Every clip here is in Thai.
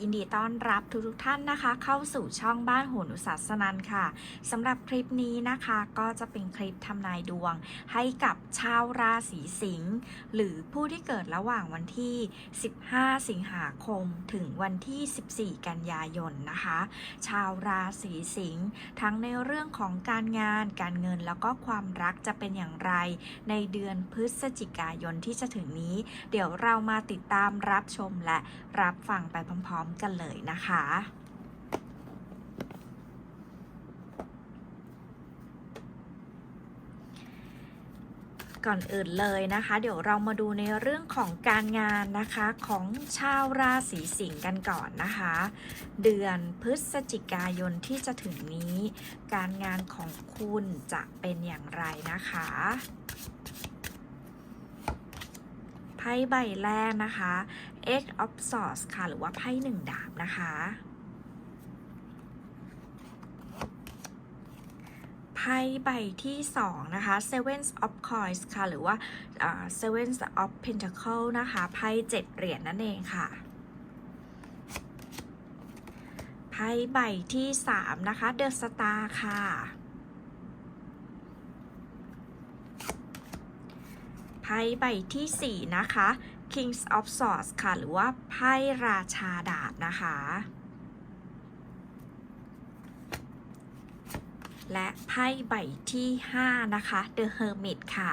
ยินดีต้อนรับทุกทุกท่านนะคะ เข้าสู่ช่องบ้านโหนุสัสนันค่ะสำหรับคลิปนี้นะคะก็จะเป็นคลิปทำนายดวง ให้กับชาวราศีสิงห์หรือผู้ที่เกิดระหว่างวันที่ 15 สิงหาคม ถึงวันที่ 14 กันยายนนะคะ ชาวราศีสิงห์ทั้งในเรื่องของการงานการเงินแล้วก็ความรักจะเป็นอย่างไร ในเดือนพฤศจิกายนที่จะถึงนี้ เดี๋ยวเรามาติดตามรับชมและรับฟังไปพร้อมๆกันเลยนะคะก่อนอื่นเลยนะคะ เดี๋ยวเรามาดูในเรื่องของการงานนะคะของชาวราศีสิงห์กันก่อนนะคะ เดือนพฤศจิกายนที่จะถึงนี้ การงานของคุณจะเป็นอย่างไรนะคะ ไพ่ใบแรกนะคะ X of Swords ค่ะ หรือว่าไพ่หนึ่งดาบนะคะ ไพ่ใบที่สองนะคะ Seven of Coins ค่ะ หรือว่า Seven of Pentacle นะคะ ไพ่เจ็ดเหรียญนั่นเองค่ะ ไพ่ใบที่สามนะคะ The Star ค่ะ ไพ่ใบที่ 4 นะคะ Kings of Swords ค่ะ หรือว่าไพ่ราชาดาบนะคะ และไพ่ใบที่ 5 นะคะ The Hermit ค่ะ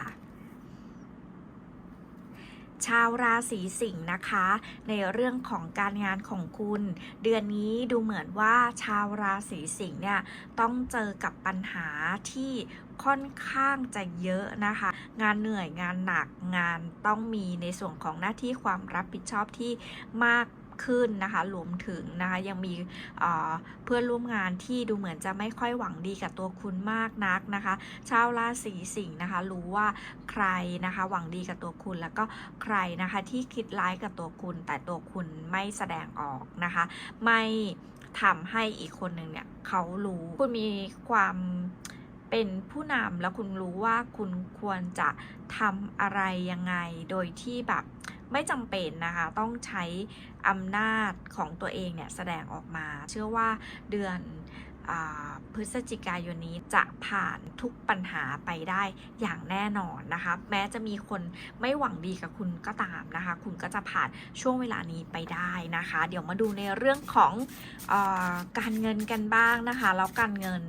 ชาวราศีสิงห์นะคะ ในเรื่องของการงานของคุณ เดือนนี้ดูเหมือนว่าชาวราศีสิงห์เนี่ยต้องเจอกับปัญหาที่ค่อนข้างจะเยอะนะคะ งานเหนื่อยงานหนักงานต้องมีในส่วนของหน้าที่ความรับผิดชอบที่มาก ขึ้นนะคะรวมถึงนะคะยังมีเอ่อเพื่อนร่วมงานที่ดูเหมือนจะไม่ค่อยหวังดีกับตัวคุณมากนักนะคะ ชาวราศีสิงห์นะคะ รู้ว่าใครนะคะหวังดีกับตัวคุณแล้วก็ใครนะคะที่คิดร้ายกับตัวคุณ แต่ตัวคุณไม่แสดงออกนะคะ ไม่ทำให้อีกคนหนึ่งเนี่ยเขารู้คุณมีความเป็นผู้นำแล้วคุณรู้ว่าคุณควรจะทำอะไรยังไงโดยที่แบบ ไม่จำเป็นนะคะ ต้องใช้อำนาจของตัวเองเนี่ยแสดงออกมา เชื่อว่าเดือนอพฤศจิกายนนี้จะผ่านทุกปัญหาไปได้อย่างแน่นอนนะคะแม้จะมีคนไม่หวังดีกับคุณก็ตามนะคะ คุณก็จะผ่านช่วงเวลานี้ไปได้นะคะ เดี๋ยวมาดูในเรื่องของอการเงินกันบ้างนะคะแล้วการเงิน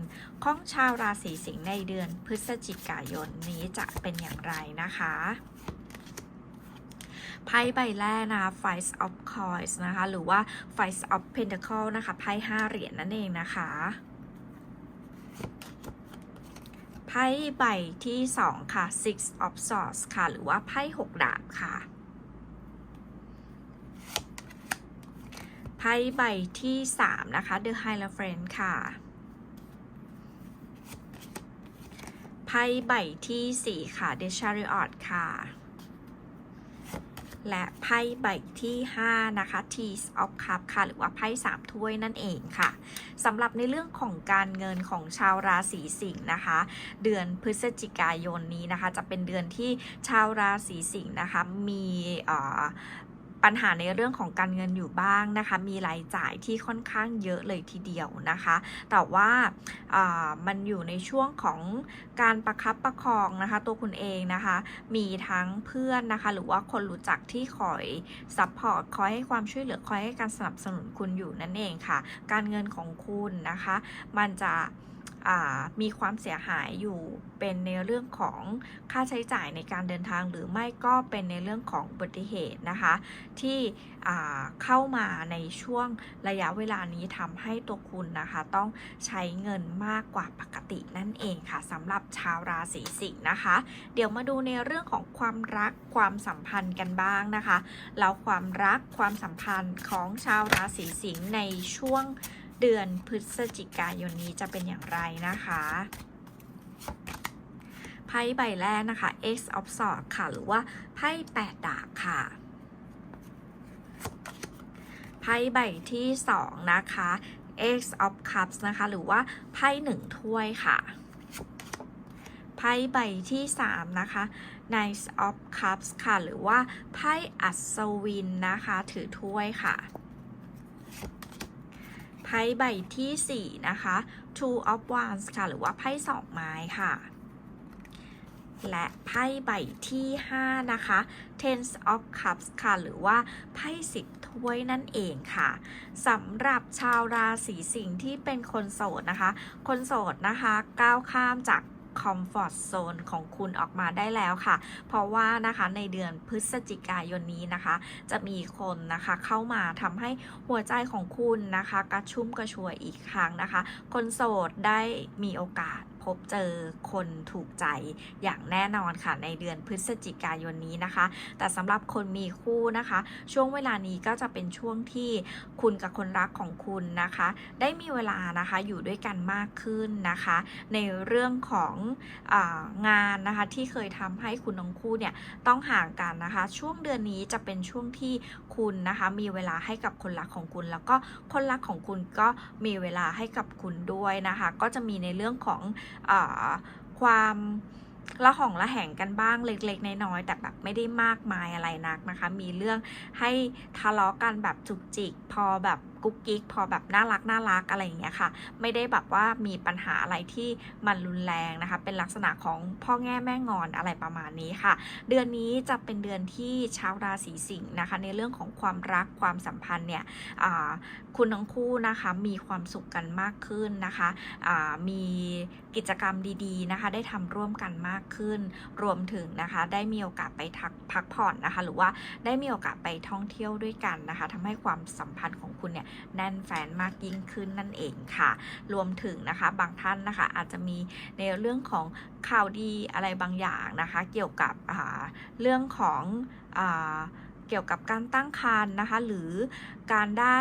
ของชาวราศีสิงห์ในเดือนพฤศจิกายนนี้จะเป็นอย่างไรนะคะ ไพ่ใบแรกนะคะ Five of Coins นะคะ หรือว่า Five of pentacles นะคะ ไพ่ห้าเหรียญนั่นเองนะคะไพ่ใบที่ 2 ค่ะ Six of Swords ค่ะ หรือว่าไพ่หกดาบค่ะ ไพ่ใบที่ 3 นะคะ The Hierophant ค่ะ ไพ่ใบที่ 4 ค่ะ The Chariot ค่ะ และไพ่ใบที่ 5 นะคะ t e s of Cup ค่ะ หรือว่าไพ่3ถ้วยนั่นเองค่ะสำหรับในเรื่องของการเงินของชาวราศีสิงห์นะคะ เดือนพฤศจิกายนนี้นะคะ จะเป็นเดือนที่ชาวราศีสิงห์นะคะ มีอ่า ปัญหาในเรื่องของการเงินอยู่บ้างนะคะ มีรายจ่ายที่ค่อนข้างเยอะเลยทีเดียวนะคะ แต่ว่ามันอยู่ในช่วงของการประคับประคองนะคะ ตัวคุณเองนะคะ มีทั้งเพื่อนนะคะ หรือว่าคนรู้จักที่คอยซัพพอร์ตคอยให้ความช่วยเหลือคอยให้การสนับสนุนคุณอยู่นั่นเองค่ะ การเงินของคุณนะคะ มันจะ มีความเสียหายอยู่เป็นในเรื่องของค่าใช้จ่ายในการเดินทางหรือไม่ก็เป็นในเรื่องของอุบัติเหตุนะคะ ที่เข้ามาในช่วงระยะเวลานี้ทำให้ตัวคุณนะคะ ต้องใช้เงินมากกว่าปกตินั่นเองค่ะสำหรับชาวราศีสิงห์นะคะ เดี๋ยวมาดูในเรื่องของความรักความสัมพันธ์กันบ้างนะคะแล้วความรักความสัมพันธ์ของชาวราศีสิงห์ในช่วง เดือนพฤศจิกายนนี้จะเป็นอย่างไรนะคะไพ่ใบแรกนะคะ X of Swords ค่ะ หรือว่าไพ่แปดดาบค่ะไพ่ใบที่สองนะคะ X of Cups นะคะ หรือว่าไพ่หนึ่งถ้วยค่ะไพ่ใบที่สามนะคะ Knight of Cups ค่ะ หรือว่าไพ่อัศวินนะคะ ถือถ้วยค่ะ ไพ่ใบทีสี่ 4 นะคะ two of wands ค่ะ หรือว่าไพ่สองไม้ค่ะ และไพ่ใบที่ 5 นะคะ ten of cups ค่ะ หรือว่าไพ่สิบถ้วยนั่นเองค่ะสำหรับชาวราศีสิงห์ที่เป็นคนโสดนะคะ คนโสดนะคะก้าวข้ามจาก คอมฟอร์ตโซนของคุณออกมาได้แล้วค่ะ เพราะว่านะคะในเดือนพฤศจิกายนนี้นะคะ จะมีคนนะคะเข้ามาทำให้หัวใจของคุณนะคะ กระชุ่มกระชวยอีกครั้งนะคะ คนโสดได้มีโอกาส พบเจอคนถูกใจอย่างแน่นอนค่ะในเดือนพฤศจิกายนนี้นะคะ แต่สำหรับคนมีคู่นะคะ ช่วงเวลานี้ก็จะเป็นช่วงที่คุณกับคนรักของคุณนะคะ ได้มีเวลานะคะอยู่ด้วยกันมากขึ้นนะคะ ในเรื่องขององานนะคะที่เคยทำให้คุณทั้งคู่เนี่ยต้องห่างกันนะคะ ช่วงเดือนนี้จะเป็นช่วงที่คุณนะคะมีเวลาให้กับคนรักของคุณ แล้วก็คนรักของคุณก็มีเวลาให้กับคุณด้วยนะคะ ก็จะมีในเรื่องของความละห่องละแหงกันบ้างเล็กๆน้อยๆแต่แบบไม่ได้มากมายอะไรนักนะคะ มีเรื่องให้ทะเลาะกันแบบจุกจิกพอแบบ กุ๊กกิ๊กพอแบบน่ารักน่ารักอะไรอย่างเงี้ยค่ะ ไม่ได้แบบว่ามีปัญหาอะไรที่มันรุนแรงนะคะ เป็นลักษณะของพ่อแง่แม่งอนอะไรประมาณนี้ค่ะ เดือนนี้จะเป็นเดือนที่ชาวราศีสิงห์นะคะ ในเรื่องของความรักความสัมพันธ์เนี่ยคุณทั้งคู่นะคะมีความสุขกันมากขึ้นนะคะมีกิจกรรมดีๆนะคะ ได้ทำร่วมกันมากขึ้น รวมถึงนะคะได้มีโอกาสไปทักพักผ่อนนะคะ หรือว่าได้มีโอกาสไปท่องเที่ยวด้วยกันนะคะทำให้ความสัมพันธ์ของคุณเนี่ยแน่นแฟนมากยิ่งขึ้นนั่นเองค่ะ รวมถึงนะคะบางท่านนะคะอาจจะมีในเรื่องของข่าวดีอะไรบางอย่างนะคะ เกี่ยวกับเรื่องของอเกี่ยวกับการตั้งครรภ์นะคะ หรือการได้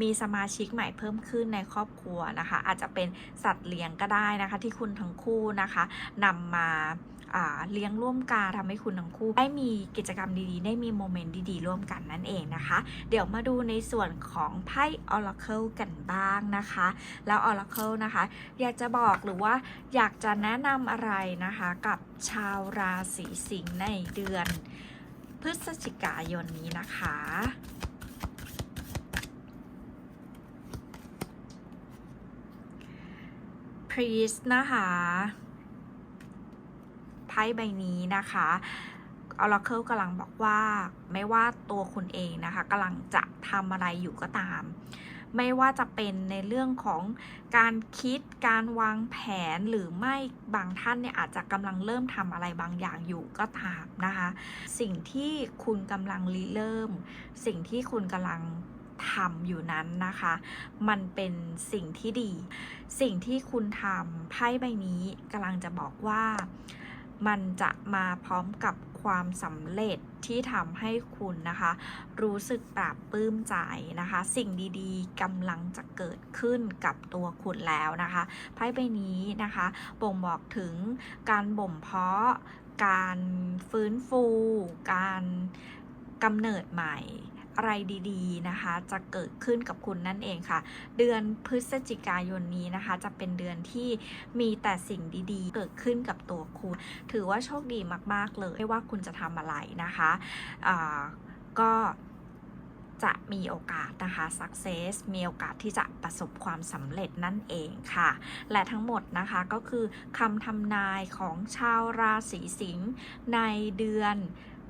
มีสมาชิกใหม่เพิ่มขึ้นในครอบครัวนะคะ อาจจะเป็นสัตว์เลี้ยงก็ได้นะคะ ที่คุณทั้งคู่นะคะนำมา เลี้ยงร่วมกันทำให้คุณทั้งคู่ ได้มีกิจกรรมดีๆ ได้มีโมเมนต์ดีๆ ร่วมกันนั่นเองนะคะ เดี๋ยวมาดูในส่วนของไพ่ Oracle กันบ้างนะคะ แล้ว Oracle นะคะ อยากจะบอกหรือว่าอยากจะแนะนำอะไรนะคะกับชาวราศีสิงห์ในเดือน พฤศจิกายนนี้นะคะพรีสนะคะ พ่ใบนี้นะคะ Oracle กำลังบอกว่าไม่ว่าตัวคุณเองนะคะกำลังจะทำอะไรอยู่ก็ตาม ไม่ว่าจะเป็นในเรื่องของการคิดการวางแผนหรือไม่บางท่านเนี่ยอาจจะกำลังเริ่มทำอะไรบางอย่างอยู่ก็ตามนะคะ สิ่งที่คุณกำลังริเริ่ม สิ่งที่คุณกำลังทำอยู่นั้นนะคะ มันเป็นสิ่งที่ดี สิ่งที่คุณทำไพ่ใบนี้กำลังจะบอกว่า มันจะมาพร้อมกับความสำเร็จที่ทำให้คุณนะคะ รู้สึกปราบปลื้มใจนะคะ สิ่งดีๆกำลังจะเกิดขึ้นกับตัวคุณแล้วนะคะไพ่ใบนี้นะคะบ่งบอกถึงการบ่มเพาะ การฟื้นฟู การกำเนิดใหม่ อะไรดีๆนะคะ จะเกิดขึ้นกับคุณนั่นเองค่ะ เดือนพฤศจิกายนนี้นะคะ จะเป็นเดือนที่มีแต่สิ่งดีๆ เกิดขึ้นกับตัวคุณ ถือว่าโชคดีมากๆเลยไม่ว่าคุณจะทำอะไรนะคะะก็จะมีโอกาสนะคะ success มีโอกาสที่จะประสบความสำเร็จนั่นเองค่ะ และทั้งหมดนะคะก็คือคำทำนายของชาวราศีสิงห์ในเดือน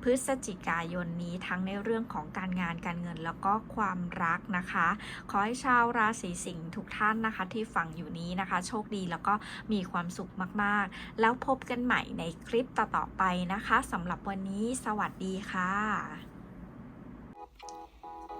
พฤศจิกายนนี้ทั้งในเรื่องของการงานการเงินแล้วก็ความรักนะคะ ขอให้ชาวราศีสิงห์ทุกท่านนะคะที่ฟังอยู่นี้นะคะ โชคดีแล้วก็มีความสุขมากๆ แล้วพบกันใหม่ในคลิปต่อๆไปนะคะสำหรับวันนี้สวัสดีค่ะ